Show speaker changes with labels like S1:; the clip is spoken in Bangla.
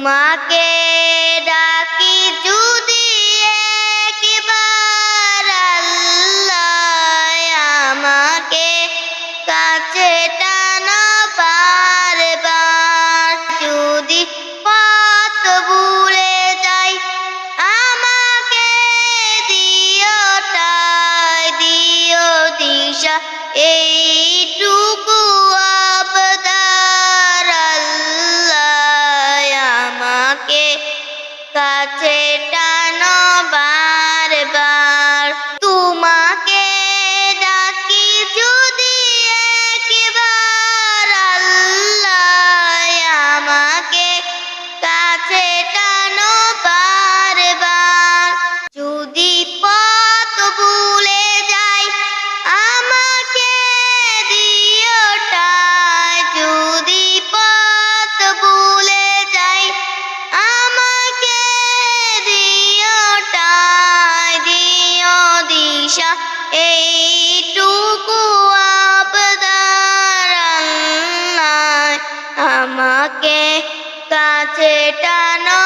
S1: তোমাকে ডাকি যদি একবার আমাকে কাছে টানা পথ ভুলে যাই, আমাকে দিও দিও দিশা এইটুকু কাছে এইটুকু আমাকে কাছে টানো